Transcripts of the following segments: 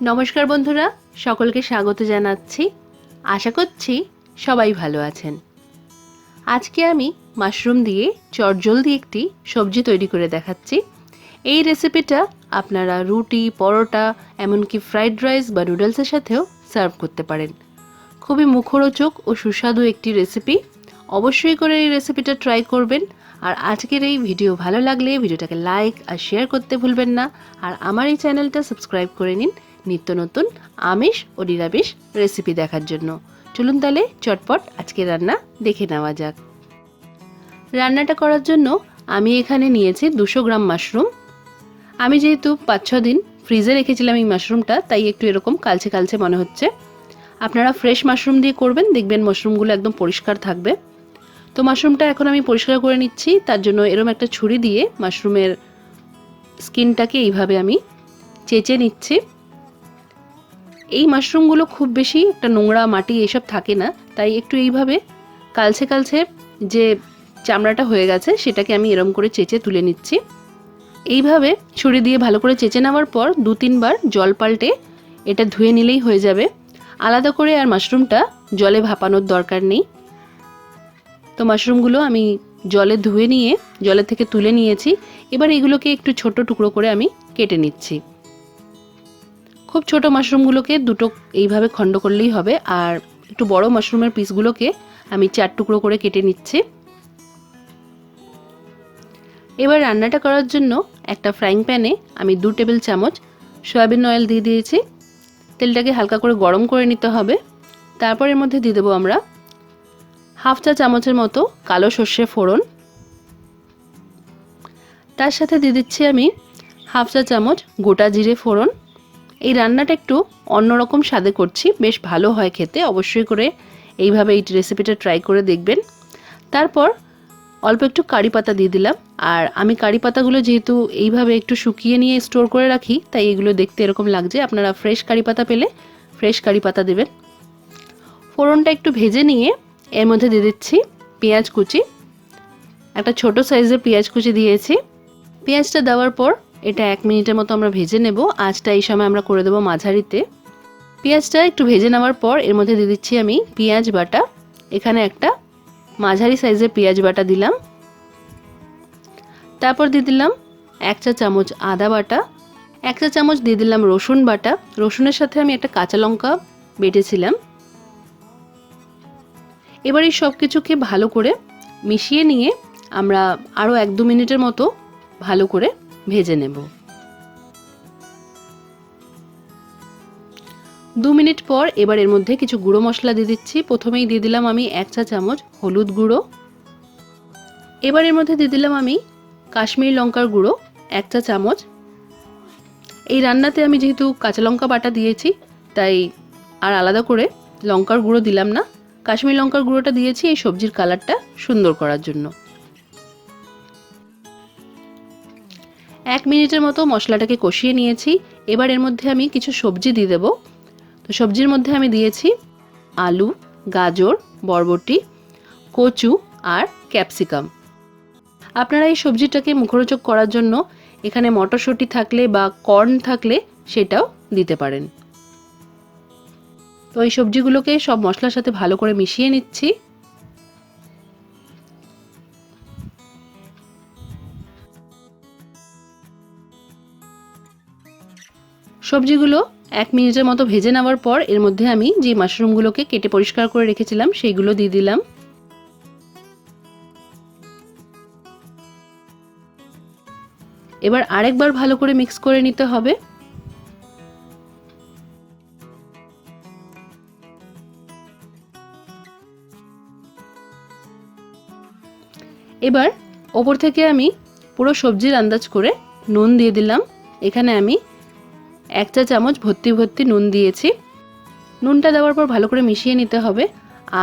নমস্কার বন্ধুরা, সকলকে স্বাগত জানাচ্ছি। আশা করছি সবাই ভালো আছেন। আজকে আমি মাশরুম দিয়ে চটজলদি একটি সবজি তৈরি করে দেখাচ্ছি। এই রেসিপিটা আপনারা রুটি, পরোটা, এমনকি ফ্রাইড রাইস বা নুডলসের সাথেও সার্ভ করতে পারেন। খুবই মুখরোচক ও সুস্বাদু একটি রেসিপি। অবশ্যই করে এই রেসিপিটা ট্রাই করবেন। আর আজকের এই ভিডিও ভালো লাগলে ভিডিওটাকে লাইক আর শেয়ার করতে ভুলবেন না। আর আমার এই চ্যানেলটা সাবস্ক্রাইব করে নিন। নিত্য নতুন আমিষ ও নিরামিষ রেসিপি দেখার জন্য। চলুন তাহলে চটপট আজকে রান্না দেখে নেওয়া যাক। রান্নাটা করার জন্য আমি এখানে নিয়েছি দুশো গ্রাম মাশরুম। আমি যেহেতু পাঁচ, ছ দিন ফ্রিজে রেখেছিলাম এই মাশরুমটা, তাই একটু এরকম কালচে কালচে মনে হচ্ছে। আপনারা ফ্রেশ মাশরুম দিয়ে করবেন, দেখবেন মাশরুমগুলো একদম পরিষ্কার থাকবে। তো মাশরুমটা এখন আমি পরিষ্কার করে নিচ্ছি, তার জন্য এরকম একটা ছুরি দিয়ে মাশরুমের স্কিনটাকে এইভাবে আমি চেঁচে নিচ্ছি। এই মাশরুমগুলো খুব বেশি একটা নোংরা মাটি এসব থাকে না, তাই একটু এইভাবে কালছে কালছে যে চামড়াটা হয়ে গেছে সেটাকে আমি এরম করে চেঁচে তুলে নিচ্ছি। এইভাবে ছুরি দিয়ে ভালো করে চেঁচে নেওয়ার পর দু তিনবার জল পাল্টে এটা ধুয়ে নিলেই হয়ে যাবে। আলাদা করে আর মাশরুমটা জলে ভাপানোর দরকার নেই। তো মাশরুমগুলো আমি জলে ধুয়ে নিয়ে, জলে থেকে তুলে নিয়েছি। এবার এগুলোকে একটু ছোট টুকরো করে আমি কেটে নিচ্ছি। খুব ছোট মাশরুমগুলোকে দুটো এইভাবে খণ্ড করলেই হবে। আর একটু বড় মাশরুমের পিসগুলোকে আমি চার টুকরো করে কেটে নিচ্ছি। এবার রান্নাটা করার জন্য একটা ফ্রাইং প্যানে আমি দু টেবিল চামচ সয়াবিন অয়েল দিয়ে দিয়েছি। তেলটাকে হালকা করে গরম করে নিতে হবে। তারপর এর মধ্যে দিয়ে দেবো আমরা হাফ চা চামচের মতো কালো সর্ষে ফোড়ন। তার সাথে দিয়ে দিচ্ছি আমি হাফ চা চামচ গোটা জিরে ফোড়ন। এই রান্নাটা একটু অন্যরকম স্বাদে করছি, বেশ ভালো হয় খেতে, অবশ্যই করে এইভাবে এই রেসিপিটা ট্রাই করে দেখবেন। তারপর অল্প একটু কারি পাতা দিয়ে দিলাম, আর আমি কারি পাতাগুলো যেহেতু এইভাবে একটু শুকিয়ে নিয়ে স্টোর করে রাখি, তাই এগুলো দেখতে এরকম লাগছে। আপনারা ফ্রেশ কারি পাতা পেলে ফ্রেশ কারি পাতা দেবেন। ফোড়নটা একটু ভেজে নিয়ে এর মধ্যে দিয়ে দিচ্ছি পেঁয়াজ কুচি। একটা ছোট সাইজের পেঁয়াজ কুচি দিয়েছি। পেঁয়াজটা দেওয়ার পর এটা এক মিনিটের মতো আমরা ভেজে নেব। আঁচটা এই সময় আমরা করে দেবো মাঝারিতে। পেঁয়াজটা একটু ভেজে নেওয়ার পর এর মধ্যে দিয়ে দিচ্ছি আমি পেঁয়াজ বাটা। এখানে একটা মাঝারি সাইজের পেঁয়াজ বাটা দিলাম। তারপর দিয়ে দিলাম এক চা চামচ আদা বাটা। এক চা চামচ দিয়ে দিলাম রসুন বাটা। রসুনের সাথে আমি একটা কাঁচা লঙ্কা বেটেছিলাম। এবার এই সব কিছুকে ভালো করে মিশিয়ে নিয়ে আমরা আরও এক দু মিনিটের মতো ভালো করে ভেজে নেব। দু মিনিট পর এবার এর মধ্যে কিছু গুঁড়ো মশলা দিয়ে দিচ্ছি। প্রথমেই দিয়ে দিলাম আমি এক চা চামচ হলুদ গুঁড়ো। এবার এর মধ্যে দিয়ে দিলাম আমি কাশ্মীরি লঙ্কার গুঁড়ো, এক চা চামচ। এই রান্নাতে আমি যেহেতু কাঁচা লঙ্কা বাটা দিয়েছি, তাই আর আলাদা করে লঙ্কার গুঁড়ো দিলাম না। কাশ্মীর লঙ্কার গুঁড়োটা দিয়েছি এই সবজির কালারটা সুন্দর করার জন্য। এক মিনিটের মতো মশলাটাকে কষিয়ে নিয়েছি। এবার এর মধ্যে আমি কিছু সবজি দিয়ে দেবো। তো সবজির মধ্যে আমি দিয়েছি আলু, গাজর, বরবটি, কচু আর ক্যাপসিকাম। আপনারা এই সবজিটাকে মুখরোচক করার জন্য এখানে মটরশুঁটি থাকলে বা কর্ন থাকলে সেটাও দিতে পারেন। তো এই সবজিগুলোকে সব মশলার সাথে ভালো করে মিশিয়ে নিচ্ছি। সবজিগুলো এক মিনিটের মতো ভেজে নেওয়ার পর এর মধ্যে আমি যে মাশরুমগুলোকে কেটে পরিষ্কার করে রেখেছিলাম, সেইগুলো দিয়ে দিলাম। এবার আরেকবার ভালো করে মিক্স করে নিতে হবে। এবার ওপর থেকে আমি পুরো সবজির আন্দাজ করে নুন দিয়ে দিলাম। এখানে আমি এক চা চামচ ভর্তি ভর্তি নুন দিয়েছি। নুনটা দেওয়ার পর ভালো করে মিশিয়ে নিতে হবে।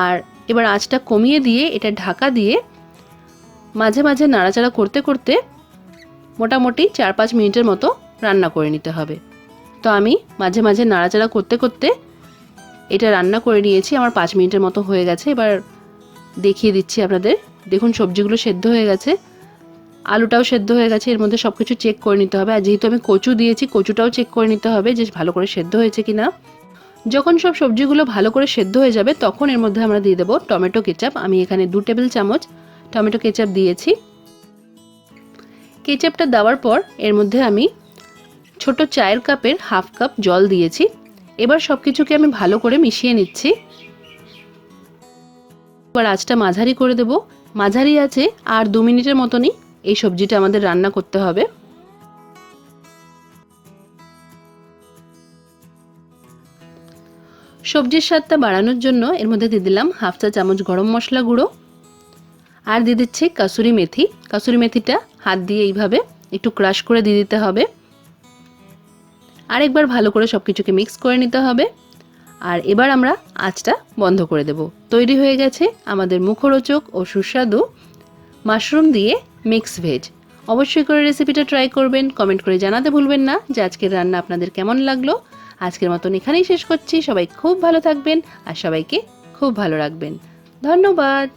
আর এবার আঁচটা কমিয়ে দিয়ে এটা ঢাকা দিয়ে মাঝে মাঝে নাড়াচাড়া করতে করতে মোটামুটি চার পাঁচ মিনিটের মতো রান্না করে নিতে হবে। তো আমি মাঝে মাঝে নাড়াচাড়া করতে করতে এটা রান্না করে নিয়েছি। আমার পাঁচ মিনিটের মতো হয়ে গেছে। এবার দেখিয়ে দিচ্ছি আপনাদের। দেখুন সবজিগুলো সেদ্ধ হয়ে গেছে। আলুটাও সেদ্ধ হয়ে গেছে, এর মধ্যে সব কিছু চেক করে নিতে হবে। আর যেহেতু আমি কচু দিয়েছি, কচুটাও চেক করে নিতে হবে যে ভালো করে সেদ্ধ হয়েছে কি না যখন সব সবজিগুলো ভালো করে সেদ্ধ হয়ে যাবে, তখন এর মধ্যে আমরা দিয়ে দেবো টমেটো কেচাপ। আমি এখানে দু টেবিল চামচ টমেটো কেচাপ দিয়েছি। কেচাপটা দেওয়ার পর এর মধ্যে আমি ছোট চায়ের কাপের হাফ কাপ জল দিয়েছি। এবার সব কিছুকে আমি ভালো করে মিশিয়ে নিচ্ছি। এবার আঁচটা মাঝারি করে দেব। মাঝারি আছে আর দু মিনিটের মতনই এই সবজিটা আমাদের রান্না করতে হবে। সবজির স্বাদটা বাড়ানোর জন্য এর মধ্যে দিয়ে দিলাম হাফ চা চামচ গরম মশলা গুঁড়ো আর দিয়ে দিচ্ছি কাসুরি মেথি। কাসুরি মেথিটা হাত দিয়ে এইভাবে একটু ক্রাশ করে দিয়ে দিতে হবে। আরেকবার ভালো করে সব কিছুকে মিক্স করে নিতে হবে। আর এবার আমরা আঁচটা বন্ধ করে দেব। তৈরি হয়ে গেছে আমাদের মুখরোচক ও সুস্বাদু মাশরুম দিয়ে মিক্স ভেজ। অবশ্যই করে রেসিপিটা ট্রাই করবেন কমেন্ট করে জানাতে ভুলবেন না যে আজকের রান্না আপনাদের কেমন লাগল। আজকের মতন এখানেই শেষ করছি, সবাই খুব ভালো থাকবেন আর সবাইকে খুব ভালো রাখবেন। ধন্যবাদ।